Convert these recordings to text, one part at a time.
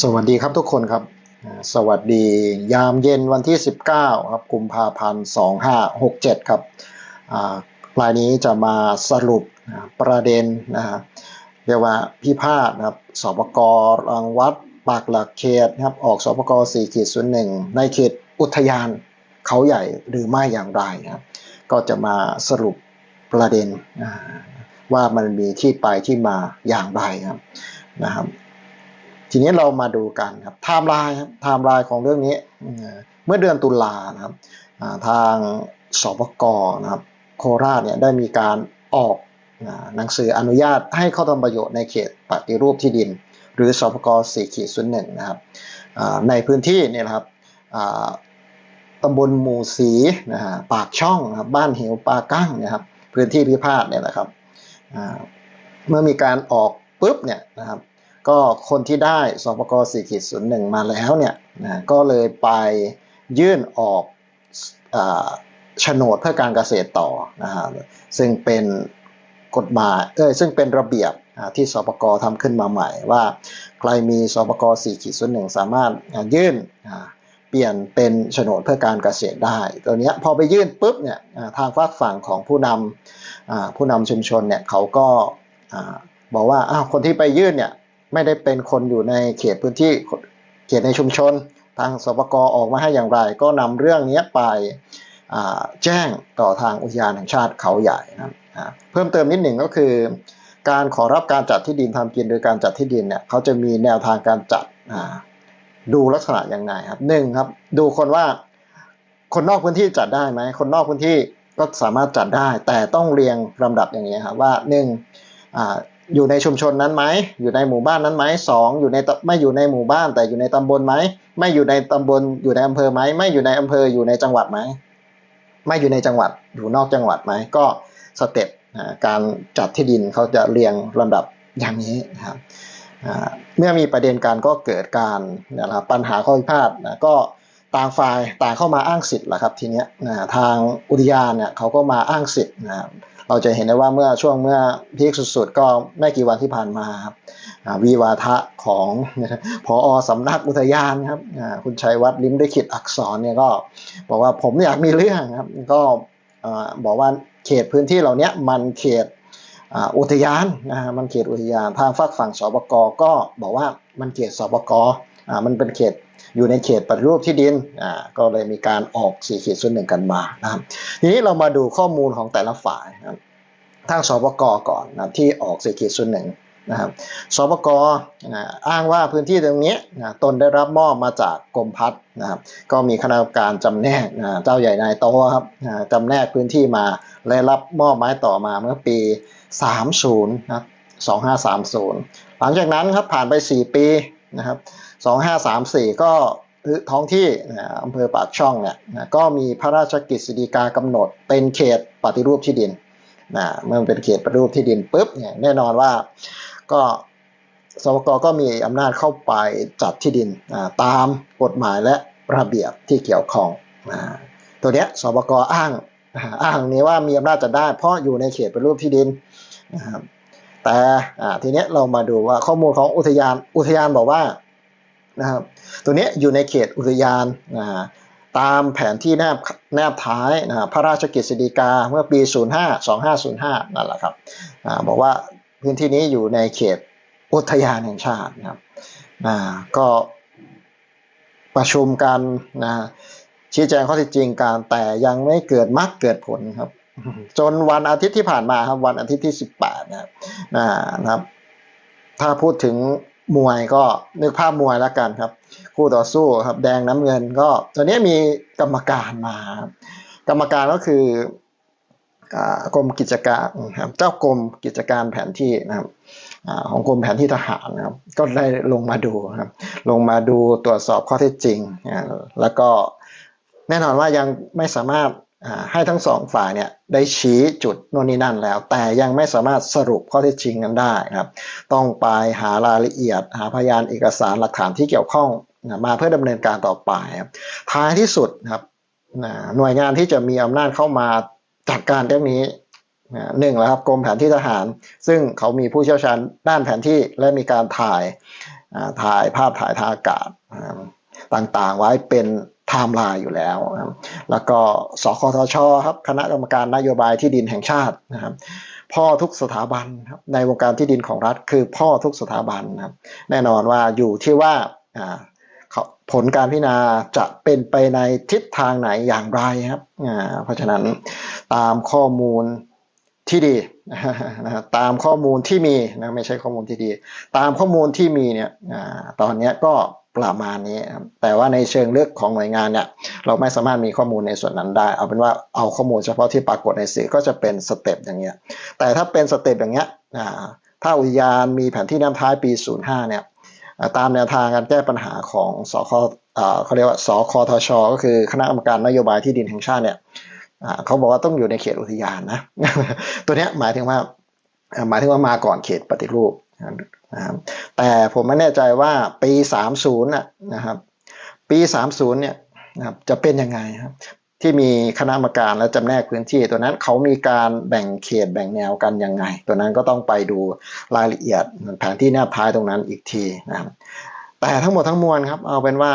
สวัสดีครับทุกคนครับ สวัสดียามเย็นวันที่ 19ครับกุมภาพันธ์2567 ครับรายนี้จะมาสรุปประเด็นนะเรียกว่าพิพาทนะครับสปกรังวัดปากหลักเขตนะครับออกสปก4ขีด01ในเขตอุทยานเขาใหญ่หรือไม่อย่างไรนะครับก็จะมาสรุปประเด็นว่ามันมีที่ไปที่มาอย่างไรครับนะครับ ทีนี้เรามาดูกันครับไทม์ไลน์ครับไทม์ไลน์ของเรื่องนี้เมื่อเดือนตุลานะครับทางสปกนะครับโคราชเนี่ยได้มีการออกหนังสืออนุญาตให้เข้าทำประโยชน์ในเขตปฏิรูปที่ดิน หรือสปก4ขีดศูนย์หนึ่งนะครับในพื้นที่เนี่ยนะครับอ่าตำบลหมู่สีนะฮะปากช่องนะครับบ้านเหวปากั้งนะครับพื้นที่พิพาทเนี่ยนะครับเมื่อมีการออกปุ๊บเนี่ยนะครับ ก็คนที่ได้สปก4ขีด01มาแล้วเนี่ยนะก็เลยไปยื่นออกโฉนดเพื่อการเกษตรต่อนะฮะซึ่งเป็นกฎหมายเอ้ยซึ่งเป็นระเบียบที่สปกทำขึ้นมาใหม่ว่า ใครมีสปก4ขีด01สามารถยื่นเปลี่ยนเป็นโฉนดเพื่อการเกษตรได้ ตัวเนี้ยพอไปยื่นปุ๊บเนี่ยทางฝากฝั่งของผู้นำผู้นำชุมชนเนี่ยเขาก็บอกว่าอ้าวคนที่ไปยื่นเนี่ย ไม่ได้เป็นคนอยู่ในเขตพื้นที่เขตในชุมชน ทางสปกออกมาให้อย่างไร ก็นำเรื่องนี้ไปแจ้งต่อทางอุทยานแห่งชาติเขาใหญ่นะเพิ่มเติมนิดหนึ่งก็คือ การขอรับการจัดที่ดินทำกินโดยการจัดที่ดินเนี่ยเขาจะมีแนวทางการจัดดูลักษณะอย่างไรครับหนึ่งครับดูคนว่าคนนอกพื้นที่จัดได้ไหมคนนอกพื้นที่ก็สามารถจัดได้ แต่ต้องเรียงลำดับอย่างนี้ครับว่าหนึ่ง อยู่ในชุมชนนั้นไหม อยู่ในหมู่บ้านนั้นไหมสองอยู่ในไม่อยู่ในหมู่บ้าน แต่อยู่ในตำบลไหม ไม่อยู่ในตำบลอยู่ในอำเภอไหม ไม่อยู่ในอำเภออยู่ในจังหวัดไหม ไม่อยู่ในจังหวัดอยู่นอกจังหวัดไหม ก็สเต็ปการจัดที่ดินเขาจะเรียงลำดับอย่างนี้นะครับเมื่อมีประเด็นการก็เกิดการนะครับปัญหาข้อพิพาทนะก็ต่างฝ่ายต่างเข้ามาอ้างสิทธิ์แหละครับทีเนี้ยนะทางอุทยานเนี่ยเขาก็มาอ้างสิทธิ์นะครับ เราจะเห็นได้ว่าเมื่อช่วงเมื่อพีคสุดๆ ก็ไม่กี่วันที่ผ่านมาครับวีวาทะของพอสำนักอุทยานครับคุณชัยวัฒน์ลิ้มได้ขิดอักษรเนี่ยก็บอกว่าผมอยากมีเรื่องครับก็บอกว่าเขตพื้นที่เหล่านี้มันเขตอุทยานนะฮะมันเขตอุทยานทางฝากฝั่งสปกก็บอกว่ามันเขตสปกอ มันเป็นเขตอยู่ในเขตปฏิรูปที่ดินอ่าก็เลยมีการออกสี่เขตส่วนหนึ่งกันมานะครับทีนี้เรามาดูข้อมูลของแต่ละฝ่ายนะครับทางสปกก่อนนะที่ออกเศรษฐกิจส่วนหนึ่งนะครับสปกนะอ้างว่าพื้นที่ตรงนี้นะตนได้รับมอบมาจากกรมพัฒน์นะครับก็มีคณะกรรมการจำแนกนะเจ้าใหญ่นายโตครับนะจำแนกพื้นที่มาและรับมอบไม้ต่อมาเมื่อปี 30นะ2530 หลังจากนั้นครับผ่านไป 4 ปีนะครับ 2534 ก็ท้องที่อำเภอปากช่องเนี่ยก็มีพระราชกฤษฎีกากำหนด เป็นเขตปฏิรูปที่ดินนะเมื่อเป็นเขตปฏิรูปที่ดินปุ๊บเนี่ยแน่นอนว่าก็สวกก็มีอำนาจเข้าไปจัดที่ดินตามกฎหมายและระเบียบที่เกี่ยวข้องตัวเนี้ยสวกอ้างอ้างนี้ว่ามีอำนาจจะได้ เพราะอยู่ในเขตปฏิรูปที่ดินนะครับแต่ทีเนี้ยเรามาดูว่าข้อมูลของอุทยานอุทยานบอกว่า นะครับ ตัวนี้อยู่ในเขตอุทยานนะตามแผนที่แนบแนบท้ายนะพระราชกฤษฎีกาเมื่อปี 05 2505 นั่นแหละครับอบอกว่าพื้นที่นี้อยู่ในเขตอุทยานแห่งชาตินะครับก็ประชุมกันนะชี้แจงข้อเท็จจริงการแต่ยังไม่เกิดมรรคเกิดผลครับ จนวันอาทิตย์ที่ผ่านมาครับวันอาทิตย์ที่ 18 นะครับนะครับถ้าพูดถึง มวยก็นึกภาพมวยแล้วกันครับ คู่ต่อสู้ครับ แดงน้ำเงินก็ตอนนี้มีกรรมการมา กรรมการก็คืออกรมกิจการครับเจ้ากรมกิจการแผนที่นะครับอของกรมแผนที่ทหารนะครับ ก็ได้ลงมาดูครับ ลงมาดูตรวจสอบข้อเท็จจริงอ่าแล้วก็แน่นอนว่ายังไม่สามารถ ให้ทั้งสองฝ่ายเนี่ยได้ชี้จุดโน่นนี่นั่นแล้ว แต่ยังไม่สามารถสรุปข้อเท็จจริงกันได้ครับ ต้องไปหารายละเอียด หาพยานเอกสารหลักฐานที่เกี่ยวข้องมาเพื่อดำเนินการต่อไปครับท้ายที่สุดครับหน่วยงานที่จะมีอำนาจเข้ามาจัดการเรื่องนี้หนึ่งแล้วครับกรมแผนที่ทหาร ซึ่งเขามีผู้เชี่ยวชาญด้านแผนที่และมีการถ่ายถ่ายภาพถ่ายทางอากาศต่างๆ ไว้เป็น ไทม์ไลน์อยู่แล้วนะครับแล้วก็สคทชครับคณะกรรมการนโยบายที่ดินแห่งชาตินะครับพ่อทุกสถาบันครับในวงการที่ดินของรัฐ คือพ่อทุกสถาบันนะครับแน่นอนว่าอยู่ที่ว่าเขาผลการพิจารณาจะเป็นไปในทิศทางไหนอย่างไรครับเพราะฉะนั้นตามข้อมูลที่ดีนะครับตามข้อมูลที่มีนะไม่ใช่ข้อมูลที่ดี ตามข้อมูลที่มีเนี่ยตอนนี้ก็ ประมาณนี้ครับแต่ว่าในเชิงลึกของหน่วยงานเนี่ยเราไม่สามารถมีข้อมูลในส่วนนั้นได้ เอาเป็นว่าเอาข้อมูลเฉพาะที่ปรากฏในสื่อก็จะเป็นสเต็ปอย่างเงี้ยแต่ถ้าเป็นสเต็ปอย่างเงี้ยถ้าอุทยานมีแผนที่น้ำท้ายปี 05 เนี่ยตามแนวทางการแก้ปัญหาของสคเขาเรียกว่าสคทช ก็คือคณะกรรมการนโยบายที่ดินแห่งชาติเนี่ยเขาบอกว่าต้องอยู่ในเขตอุทยานนะตัวเนี้ยหมายถึงว่าหมายถึงว่ามาก่อนเขตปฏิรูป นะครับแต่ผมไม่แน่ใจว่าปี 30นะนะครับ ปี 30เนี่ยนะครับจะเป็นยังไงครับที่มีคณะกรรมการและจำแนกพื้นที่ตัวนั้นเขามีการแบ่งเขตแบ่งแนวกันยังไง ตัวนั้นก็ต้องไปดูรายละเอียดแผนที่แนบท้ายตรงนั้นอีกทีนะครับแต่ทั้งหมดทั้งมวลครับเอาเป็นว่า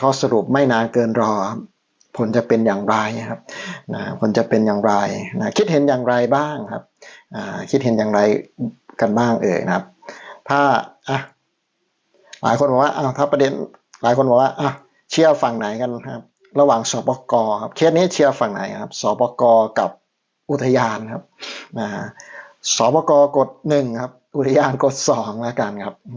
ข้อสรุปไม่นานเกินรอ ผลจะเป็นอย่างไรครับนะผลจะเป็นอย่างไรนะคิดเห็นอย่างไรบ้างครับคิดเห็นอย่างไร กันบ้างเอ่ยนะครับ ถ้าอะหลายคนบอกว่าอ้าวถ้าประเด็นหลายคนบอกว่าอะเชียร์ฝั่งไหนกันครับ ระหว่างสปกครับเคสนี้เชียร์ฝั่งไหนครับสปกกับอุทยานครับอ่าสปกกดหนึ่งครับ อุทยานกดสองแล้วกันครับอื